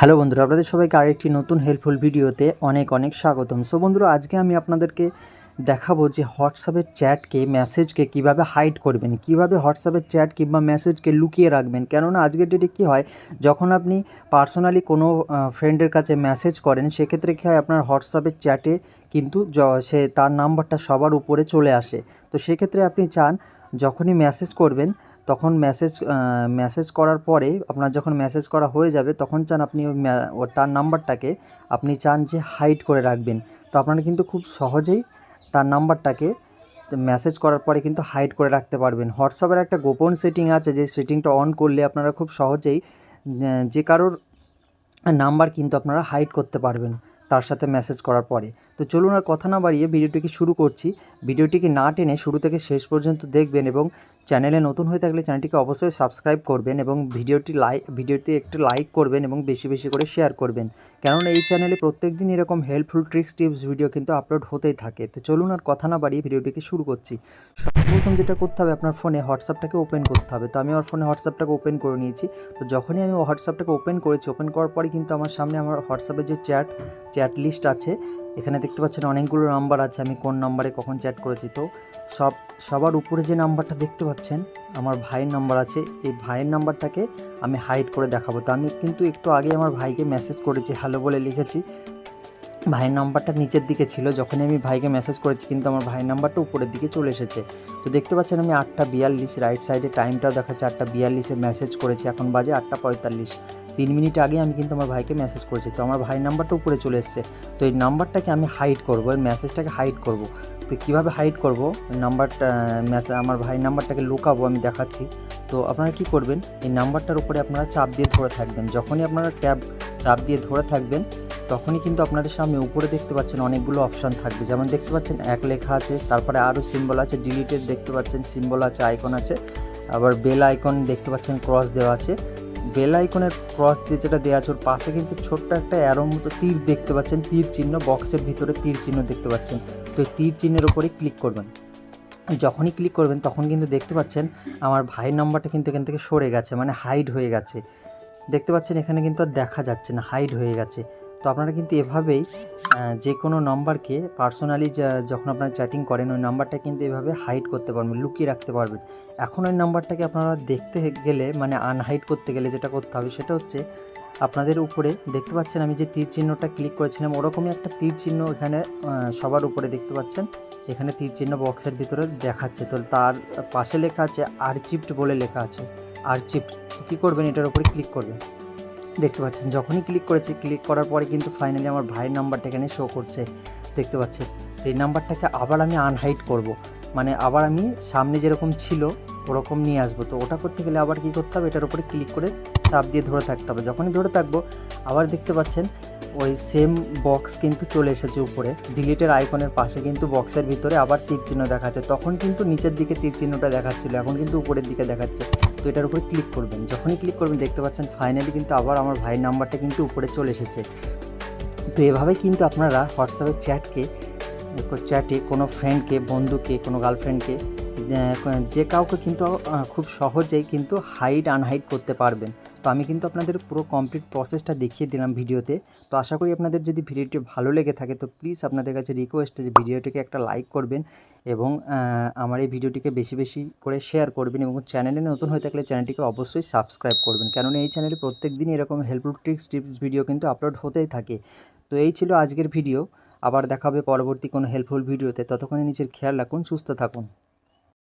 Hello বন্ধুরা, আপনাদের সবাইকে আরেকটি নতুন হেল্পফুল ভিডিওতে অনেক অনেক স্বাগতম। সো বন্ধুরা, আজকে আমি আপনাদেরকে দেখাবো যে হোয়াটসঅ্যাপের চ্যাটকে মেসেজকে কীভাবে হাইড করবেন, কীভাবে হোয়াটসঅ্যাপের চ্যাট কিংবা মেসেজকে লুকিয়ে রাখবেন। কেননা আজকের ডেটে কী হয়, যখন আপনি পার্সোনালি কোনো ফ্রেন্ডের কাছে মেসেজ করেন, সেক্ষেত্রে কী হয়, আপনার হোয়াটসঅ্যাপের চ্যাটে কিন্তু সে তার নাম্বারটা সবার উপরে চলে আসে। তো সেক্ষেত্রে আপনি চান, যখনই মেসেজ করবেন তখন মেসেজ মেসেজ করার পরে আপনার যখন মেসেজ করা হয়ে যাবে, তখন চান আপনি তার নাম্বারটাকে আপনি চান যে হাইড করে রাখবেন। তো আপনারা কিন্তু খুব সহজেই তার নাম্বারটাকে মেসেজ করার পরে কিন্তু হাইড করে রাখতে পারবেন। হোয়াটসঅ্যাপের একটা গোপন সেটিং আছে, যে সেটিংটা অন করলে আপনারা খুব সহজেই যে কারোর নাম্বার কিন্তু আপনারা হাইড করতে পারবেন তার সাথে মেসেজ করার পরে। তো চলুন আর কথা না বাড়িয়ে ভিডিওটিকে শুরু করছি। ভিডিওটিকে না টেনে শুরু থেকে শেষ পর্যন্ত দেখবেন এবং চ্যানেলে নতুন হয়ে থাকলে চ্যানেলটিকে অবশ্যই সাবস্ক্রাইব করবেন এবং ভিডিওটি লাইক ভিডিওটি একটু লাইক করবেন এবং বেশি বেশি করে শেয়ার করবেন। কেননা এই চ্যানেলে প্রত্যেক দিন এরকম হেল্পফুল ট্রিক্স টিপস ভিডিও কিন্তু আপলোড হতেই থাকে। তো চলুন আর কথা না বাড়িয়ে ভিডিওটিকে শুরু করছি। সর্বপ্রথম যেটা করতে হবে, আপনার ফোনে হোয়াটসঅ্যাপটাকে ওপেন করতে হবে। তো আমি আমার ফোনে হোয়াটসঅ্যাপটাকে ওপেন করে নিয়েছি। তো যখনই আমি হোয়াটসঅ্যাপটাকে ওপেন করেছি ওপেন করার পরে কিন্তু আমার সামনে আমার হোয়াটসঅ্যাপের যে চ্যাট চ্যাট লিস্ট আছে এখানে দেখতে পাচ্ছেন অনেকগুলো নাম্বার আছে, আমি কোন নাম্বারে কখন চ্যাট করেছি। তো সব, সবার উপরে যে নাম্বারটা দেখতে পাচ্ছেন, আমার ভাইয়ের নাম্বার আছে, এই ভাইয়ের নাম্বারটাকে আমি হাইড করে দেখাবো। তো আমি কিন্তু একটু আগে আমার ভাইকে মেসেজ করেছি হ্যালো বলে লিখেছি। ভাইয়ের নাম্বারটা নিচের দিকে ছিল, যখনই আমি ভাইকে মেসেজ করেছি, কিন্তু আমার ভাইয়ের নাম্বারটা উপরের দিকে চলে এসেছে। তো দেখতে পাচ্ছেন আমি আটটা বিয়াল্লিশ রাইট সাইডে টাইমটাও দেখাচ্ছে, আটটা বিয়াল্লিশে মেসেজ করেছি, এখন বাজে আটটা পঁয়তাল্লিশ। তিন মিনিট আগে আমি কিন্তু আমার ভাইকে মেসেজ করেছি, তো আমার ভাইয়ের নাম্বারটা উপরে চলে এসেছে। তো এই নাম্বারটাকে আমি হাইড করব, এই মেসেজটাকে হাইড করব। তো কীভাবে হাইড করব? নাম্বারটা মেসেজ আমার ভাইয়ের নাম্বারটাকে লুকাবো, আমি দেখাচ্ছি। তো আপনারা কি করবেন? এই নাম্বারটার উপরে আপনারা চাপ দিয়ে ধরে থাকবেন। যখনই আপনারা ট্যাব চাপ দিয়ে ধরে থাকবেন তখনই কিন্তু আপনাদের সামনে উপরে দেখতে পাচ্ছেন অনেকগুলো অপশান থাকবে। যেমন দেখতে পাচ্ছেন এক লেখা আছে, তারপরে আরও সিম্বল আছে ডিলিটেড দেখতে পাচ্ছেন সিম্বল আছে আইকন আছে। আবার বেল আইকন দেখতে পাচ্ছেন ক্রস দেওয়া আছে। বেল আইকনের ক্রস দিয়ে যেটা দেওয়া আছে, ওর পাশে কিন্তু ছোট্ট একটা অ্যারোর মতো তীর দেখতে পাচ্ছেন, তীর চিহ্ন বক্সের ভিতরে তীর চিহ্ন দেখতে পাচ্ছেন। তো তীর চিহ্নের উপরেই ক্লিক করবেন। যখনই ক্লিক করবেন, তখন কিন্তু দেখতে পাচ্ছেন, আমার ভাইয়ের নাম্বারটা কিন্তু এখান থেকে সরে গেছে মানে হাইড হয়ে গেছে। দেখতে পাচ্ছেন, এখানে কিন্তু আর দেখা যাচ্ছে না হাইড হয়ে গেছে। তো আপনারা কিন্তু এভাবেই যে কোনো নাম্বারকে পার্সোনালি যখন আপনারা চ্যাটিং করেন, ওই নাম্বারটা কিন্তু এভাবে হাইড করতে পারবেন, লুকিয়ে রাখতে পারবেন। এখন ওই নাম্বারটাকে আপনারা দেখতে গেলে মানে আনহাইড করতে গেলে যেটা করতে হবে, সেটা হচ্ছে আপনাদের উপরে, দেখতে পাচ্ছেন আমি যে তীর চিহ্নটা ক্লিক করেছিলাম, ওরকমই একটা তীর চিহ্ন এখানে সবার উপরে দেখতে পাচ্ছেন। এখানে তীর চিহ্ন বক্সের ভিতরে দেখাচ্ছে। তো তার পাশে লেখা আছে আরচিপ্ট বলে লেখা আছে। আরচিপ্ট কী করবেন, এটার উপরে ক্লিক করবেন। দেখতে পাচ্ছেন। যখনই ক্লিক করেছি ক্লিক করার পরে কিন্তু ফাইনালি আমার ভাইয়ের নাম্বারটা এখানে শো করছে। দেখতে পাচ্ছেন? তো এই নাম্বারটাকে আবার আমি আনহাইড করব। মানে আবার আমি সামনে যেরকম ছিল, ওরকম নিয়ে আসব। তো ওটা করতে গেলে আবার কী করতে হবে? এটার উপরে ক্লিক করে চাপ দিয়ে ধরে থাকতে হবে। যখনই ধরে থাকব, আবার দেখতে পাচ্ছেন, ওই সেম বক্স কিন্তু চলে এসেছে উপরে। ডিলিটের আইকনের পাশে কিন্তু বক্সের ভিতরে আবার তীর চিহ্ন দেখাচ্ছে। তখন কিন্তু নিচের দিকে তীর চিহ্নটা দেখাচ্ছিল, এখন কিন্তু উপরের দিকে দেখাচ্ছে। তো এটার উপরে ক্লিক করবেন। যখনই ক্লিক করবেন, দেখতে পাচ্ছেন ফাইনালি কিন্তু আবার আমার ভাইয়ের নাম্বারটা কিন্তু উপরে চলে এসেছে। তো এভাবে কিন্তু আপনারা হোয়াটসঅ্যাপে চ্যাটকে চ্যাটে কোনো ফ্রেন্ডকে বন্ধুকে, কোনো গার্লফ্রেন্ডকে যে কাউকে কিন্তু খুব সহজেই কিন্তু হাইড আনহাইড করতে পারবেন। তো আমি কিন্তু আপনাদের পুরো কমপ্লিট প্রসেসটা দেখিয়ে দিলাম ভিডিওতে। তো আশা করি আপনাদের যদি ভিডিওটি ভালো লেগে থাকে, তো প্লিজ আপনাদের কাছে রিকোয়েস্ট যে ভিডিওটিকে একটা লাইক করবেন এবং আমার এই ভিডিওটিকে বেশি বেশি করে শেয়ার করবেন এবং চ্যানেলে নতুন হয়ে থাকলে চ্যানেলটিকে অবশ্যই সাবস্ক্রাইব করবেন। কেননা এই চ্যানেলে প্রত্যেক দিনই এরকম হেল্পফুল ট্রিক্স টিপস ভিডিও কিন্তু আপলোড হতেই থাকে। তো এই ছিল আজকের ভিডিও আবার দেখাবে পরবর্তী কোনো হেল্পফুল ভিডিওতে ততক্ষণে নিজের খেয়াল রাখুন, সুস্থ থাকুন।